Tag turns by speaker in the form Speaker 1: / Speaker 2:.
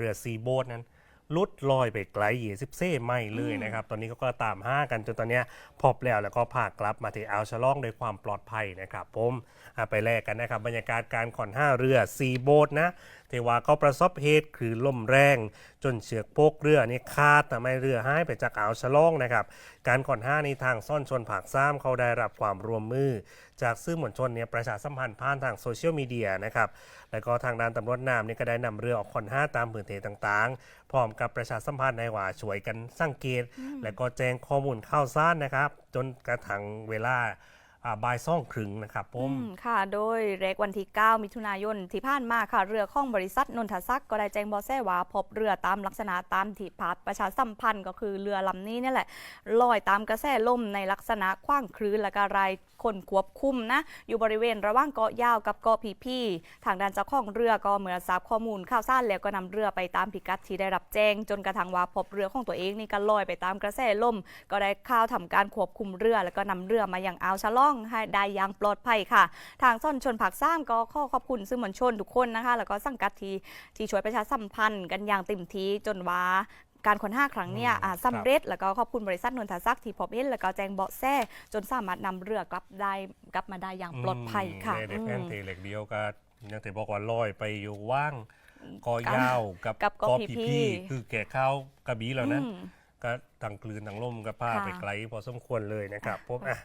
Speaker 1: เรือซีโบ๊ทนั้นลุดลอยไปไกลเหยียสิบเซ่ไม่เลยนะครับ ตอนนี้เขาก็ตามห้ากันจนตอนเนี้ยพบแล้วแล้วก็พากลับมาที่อ่าวฉลองโดยความปลอดภัยนะครับผมอะไปแลกกันนะครับ บรรยากาศการขอนห้าเรือซีโบ๊ทนะ เทว่าเขาประสบเหตุคือลมแรง จนเชือกโปกเรือนี่ขาดทำให้เรือหายไปจากอ่าวฉลองนะครับ การขอนห้าในทางซ่อนชนผากซ้ำเขาได้รับความร่วมมือ จากสื่อมวลชนเนี่ยประชาสัมพันธ์ผ่านทางโซเชียลมีเดียนะครับแล้วก็ทางด้านตำรวจน้ำเนี่ยก็ได้นำเรือออกขอนห้าตามพื้นที่ต่างๆ พร้อมกับประชาสัมพันธ์ในว่าช่วยกันสังเกต และก็แจ้งข้อมูลข่าวสารนะครับ จนกระทั่งเวลา บ่ายซ่องครึ่งนะครับผม
Speaker 2: อืมค่ะ โดยเรกวันที่ 9 มิถุนายนที่ผ่านมาค่ะ เรือข้องบริษัทนนทศักดิ์ก็ได้แจ้งบอแสว่าพบเรือตามลักษณะตามที่พาดประชาสัมพันธ์ก็คือเรือลำนี้นี่แหละลอยตามกระแสลมในลักษณะขว้างคลื่นและก็รายคนควบคุมนะอยู่บริเวณระหว่างเกาะยาวกับเกาะพีพีทางด้านเจ้าของเรือก็เหมื่อทราบข้อมูลข่าวสารแล้วก็นำเรือไปตามพิกัดที่ได้รับแจ้ง จนกระทั่งว่าพบเรือของตัวเองนี่ก็ลอยไปตามกระแสลม ก็ได้เข้าวทำการควบคุมเรือ แล้วก็นำเรือมาอย่างอ่าวฉล่องให้ได้อย่างปลอดภัยค่ะ ทางซ่อนชนผักซ้ำก็ขอขอบคุณสื่อมวลชนทุกคนนะคะ แล้วก็สังกัดที่ที่ช่วยประชาสัมพันธ์กันอย่างเต็มที่จนว่าการค้นหาครั้งเนี้ย
Speaker 1: อืม
Speaker 2: อ่าสำเร็จ แล้วก็ขอบคุณบริษัทนนทศักดิ์ที่พบเห็นแล้วก็แจ้งเบาะแสจนสามารถนำเรือกลับได้กลับมาได้อย่างปลอดภัยค่ะ
Speaker 1: ในในแผน
Speaker 2: อืม
Speaker 1: เทเหล็กเดียวก็ยังแต่บอกว่าลอยไปอยู่ว่างกอยาวกับ
Speaker 2: กับกอ
Speaker 1: อ
Speaker 2: พี
Speaker 1: พี
Speaker 2: พี
Speaker 1: พีคือแก่ข้าวกระบี่แล้วนะ
Speaker 2: อืม
Speaker 1: ก็ต่างกลืนต่างล่มก็พา
Speaker 2: ค่ะ
Speaker 1: ไปไกลพอสมควรเลยนะครับผมอะ